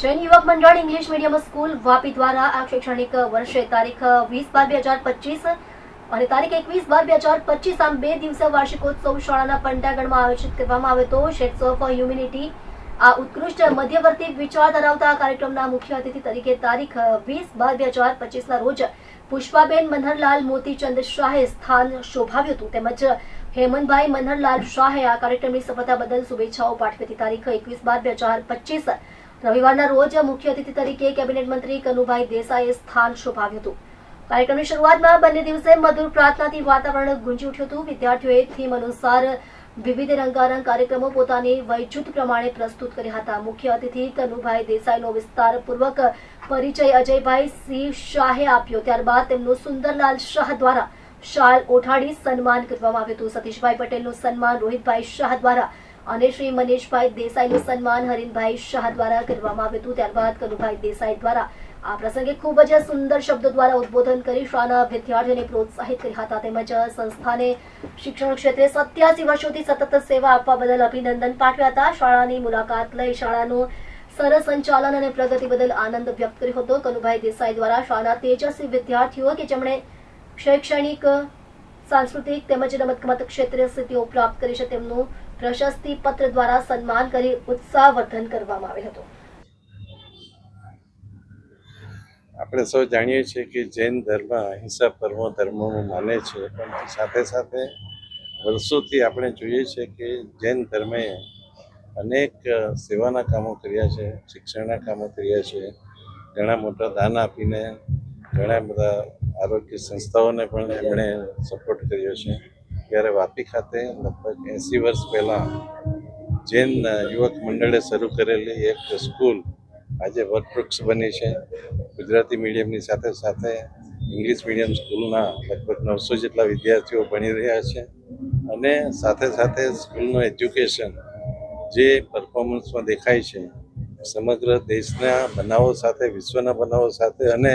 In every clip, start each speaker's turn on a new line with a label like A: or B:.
A: જૈન યુવક મંડળ English medium school Vapi દ્વારા આ શૈક્ષણિક વર્ષે તારીખ વીસ બાર બે હજાર પચીસ અને તારીખ એકવીસ બાર બે હજાર પચીસ આમ બે દિવસીય વાર્ષિકોત્સવ શાળાના પંટાગણમાં આયોજિત કરવામાં આવ્યો હતો. શેડ્સ ઓફ હ્યુમિનિટી આ ઉત્કૃષ્ટ મધ્યવર્તી વિચાર ધરાવતા કાર્યક્રમના મુખ્ય અતિથિ તરીકે તારીખ વીસ બાર બે હજાર પચીસના રોજ પુષ્પાબેન મનહરલાલ મોતીચંદ શાહે સ્થાન શોભાવ્યું હતું. તેમજ હેમંતભાઈ મનહરલાલ શાહે આ કાર્યક્રમની સફળતા બદલ શુભેચ્છાઓ પાઠવી હતી. તારીખ એકવીસ બાર બે હજાર પચીસ રવિવારના રોજ મુખ્ય અતિથિ તરીકે કેબિનેટ મંત્રી કનુભાઈ દેસાઈએ સ્થાન શોભાવ્યું હતું. કાર્યક્રમની શરૂઆતમાં બંને દિવસે મધુર પ્રાર્થનાથી વાતાવરણ ગુંજી ઉઠ્યું હતું. વિદ્યાર્થીઓએ થીમ અનુસાર વિવિધ રંગારંગ કાર્યક્રમો પોતાની વયજૂથ પ્રમાણે પ્રસ્તુત કર્યા હતા. મુખ્ય અતિથિ કનુભાઈ દેસાઈનો વિસ્તારપૂર્વક પરિચય અજયભાઈ સિંહ શાહે આપ્યો. ત્યારબાદ તેમનું સુંદરલાલ શાહ દ્વારા શાલ ઓઠાડી સન્માન કરવામાં આવ્યું હતું. સતીશભાઈ પટેલનું સન્માન રોહિતભાઈ શાહ દ્વારા અને શ્રી મનીષભાઈ દેસાઈનું સન્માન હરીનભાઈ શાહ દ્વારા કરવામાં આવ્યું હતું. ત્યારબાદ કનુભાઈ દેસાઈ દ્વારા આ પ્રસંગે ખૂબ જ સુંદર શબ્દો દ્વારા ઉદ્બોધન કરી શાળાના વિદ્યાર્થીઓને પ્રોત્સાહિત કર્યા હતા. તેમજ સંસ્થાને શિક્ષણ ક્ષેત્રે સત્યાસી વર્ષોથી સતત સેવા આપવા બદલ અભિનંદન પાઠવ્યા હતા. શાળાની મુલાકાત લઈ શાળાનું સરસ સંચાલન અને પ્રગતિ બદલ આનંદ વ્યક્ત કર્યો હતો. કનુભાઈ દેસાઈ દ્વારા શાળાના તેજસ્વી વિદ્યાર્થીઓ કે જેમણે શૈક્ષણિક, સાંસ્કૃતિક તેમજ રમતગમત ક્ષેત્રે સ્થિતિઓ પ્રાપ્ત કરી છે, તેમનું પ્રશસ્તિ પત્ર દ્વારા સન્માન કરી ઉત્સાહવર્ધન કરવામાં આવ્યું હતું.
B: આપણે સૌ જાણીએ છીએ કે જૈન ધર્મ અહિંસા પરમો ધર્મનું માને છે, પણ સાથે સાથે વર્ષોથી આપણે જોઈએ છે કે જૈન ધર્મે અનેક સેવાના કામો કર્યા છે, શિક્ષણના કામો કર્યા છે, ઘણા મોટા દાન આપીને ઘણા બધા આરોગ્ય સંસ્થાઓને પણ એમણે સપોર્ટ કર્યો છે. ત્યારે વાપી ખાતે લગભગ એંસી વર્ષ પહેલાં જૈન યુવક મંડળે શરૂ કરેલી એક સ્કૂલ આજે વટવૃક્ષ બની છે. ગુજરાતી મીડિયમની સાથે સાથે ઇંગ્લિશ મીડિયમ સ્કૂલના લગભગ નવસો જેટલા વિદ્યાર્થીઓ ભણી રહ્યા છે અને સાથે સાથે સ્કૂલનું એજ્યુકેશન જે પરફોર્મન્સમાં દેખાય છે સમગ્ર દેશના બનાવો સાથે, વિશ્વના બનાવો સાથે અને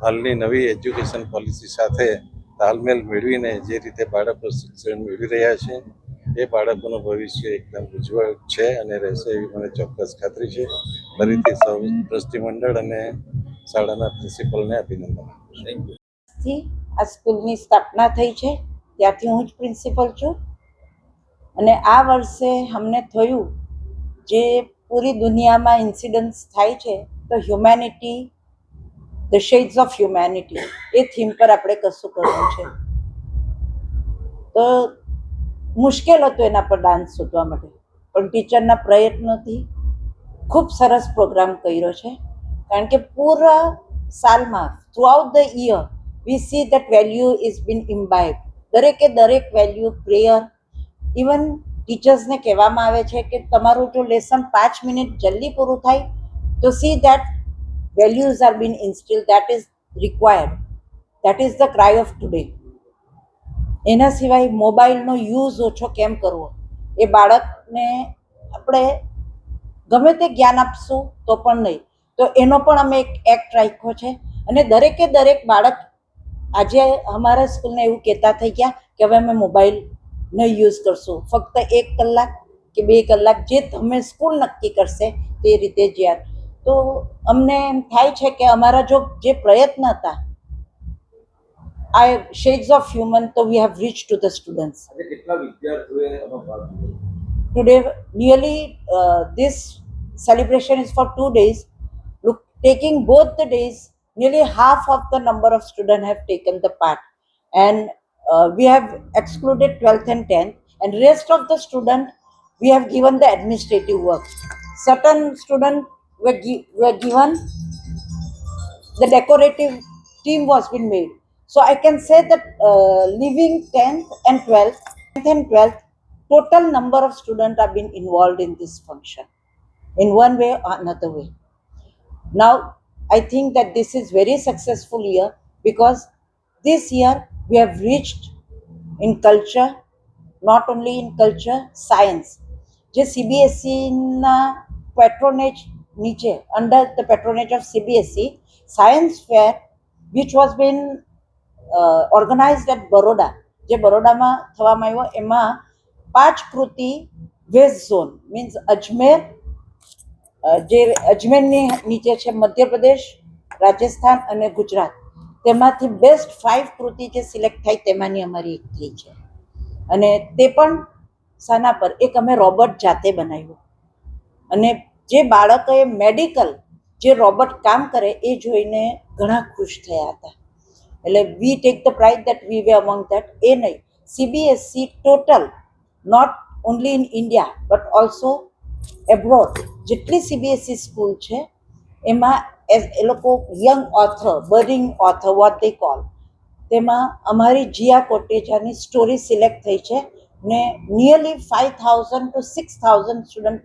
B: હાલની નવી એજ્યુકેશન પોલિસી સાથે તાલમેલ મેળવીને જે રીતે બાળકો શિક્ષણ મેળવી રહ્યા છે એ બાળકોનું ભવિષ્ય એકદમ ઉજ્જવળ છે અને રહેશે એવી મને ચોક્કસ ખાતરી છે. ફરીથી સૌ ટ્રસ્ટી અને શાળાના પ્રિન્સિપલને અભિનંદન આપું છું.
C: આ સ્કૂલની સ્થાપના થઈ છે. ત્યાંથી હું જ પ્રિન્સિપલ છું. અને આ વર્ષે અમને થયું જે પૂરી દુનિયામાં ઇન્સિડન્ટ્સ થાય છે તો humanity the shades of humanity A theme પર આપણે કશું કરવું છે. તો મુશ્કેલ હતું એના પર ડાન્સ શોધવા માટે. પણ ટીચરના પ્રયત્નોથી ખૂબ સરસ પ્રોગ્રામ કર્યો છે. કારણ કે પૂરા સાલમાં throughout the year we see that value is been imbibe દરેકે દરેક વેલ્યુ પ્રેયર ઇવન ટીચર્સને કહેવામાં આવે છે કે તમારું જો લેસન પાંચ મિનિટ જલ્દી પૂરું થાય, તો see that values are being instil that is required. That is the cry of today એના સિવાય મોબાઈલનો યુઝ ઓછો કેમ કરવો? એ બાળકને આપણે ગમે તે જ્ઞાન આપશું તો પણ નહીં. તો એનો પણ અમે એક એક્ટ રાખ્યો છે. અને દરેકે દરેક બાળક આજે અમારા સ્કૂલને એવું કહેતા થઈ ગયા કે હવે અમે મોબાઈલ નહીં યુઝ કરશું. ફક્ત એક કલાક કે બે કલાક જે તમે સ્કૂલ નક્કી કરશે તે રીતે જ યાદ તો અમને એમ થાય છે કે અમારા જો જે પ્રયત્ન હતા આ શેડ્સ ઓફ હ્યુમન તો
D: we have reach to
C: the students uh, this celebration is for two days look taking both the days nearly half of the number of students have taken the part and uh, we have excluded 12th and 10th and rest of the student we have given the administrative work certain student were, gi- were given the decorative team was been made so i can say that uh, leaving 10th and 12th 10th and 12th total number of students have been involved in this function in one way or another way now i think that this is very successful year because this year we have reached in culture not only in culture science જે સીબીએસઈના પેટ્રોનેજ નીચે under the patronage of CBSE science fair which was been organized at Baroda જે બરોડામાં થવામાં આવ્યો, એમાં પાંચ કૃતિ west zone means Ajmer જે અજમેરની નીચે છે મધ્યપ્રદેશ, રાજસ્થાન અને ગુજરાત. તેમાંથી બેસ્ટ ફાઇવ કૃતિ જે સિલેક્ટ થાય તેમાંની અમારી એક થઈ છે. અને તે પણ શાના પર, એક અમે રોબોટ જાતે બનાવ્યું. અને જે બાળકોએ મેડિકલ જે રોબોટ કામ કરે એ જોઈને ઘણા ખુશ થયા હતા. એટલે we take the prize that we way among that એ નહીં CBSE total not only in India but also abroad જેટલી સીબીએસસી સ્કૂલ છે, એમાં એ એ લોકો young author burning author what they call તેમાં અમારી જીયા કોટેજાની સ્ટોરી સિલેક્ટ થઈ છે ને nearly five thousand to six thousand student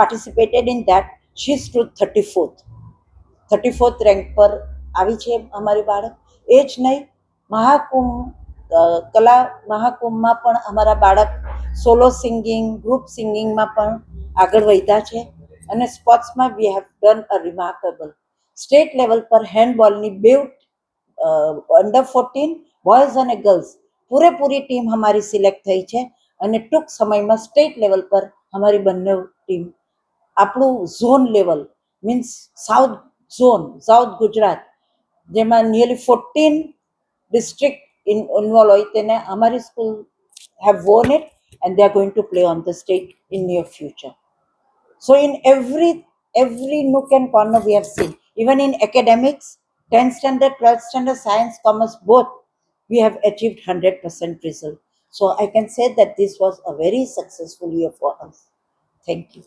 C: participated in that she to thirty fourth thirty fourth rank પર આવી છે અમારી બાળક. એ જ નહીં, મહાકુંભ કલા મહાકુંભમાં પણ અમારા બાળક સોલો સિંગિંગ ગ્રુપ સિંગિંગમાં પણ આગળ વધ્યા છે. અને સ્પોર્ટ્સમાં we have done a remarkable state level પર હેન્ડબોલની બે અંડર ફોર્ટીન બોયઝ અને ગર્લ્સ પૂરેપૂરી ટીમ અમારી સિલેક્ટ થઈ છે. અને ટૂંક સમયમાં સ્ટેટ લેવલ પર અમારી બંને ટીમ આપણું zone level means south zone south Gujarat જેમાં નિયરલી ફોર્ટીન ડિસ્ટ્રિક્ટ ઇન્વોલ્વ હોય તેને અમારી school have won it and they are going to play on the state in near future So in every every nook and corner we have seen, even in academics, 10th standard, 12th standard, science, commerce, both, we have achieved 100% result. So I can say that this was a very successful year for us. Thank you.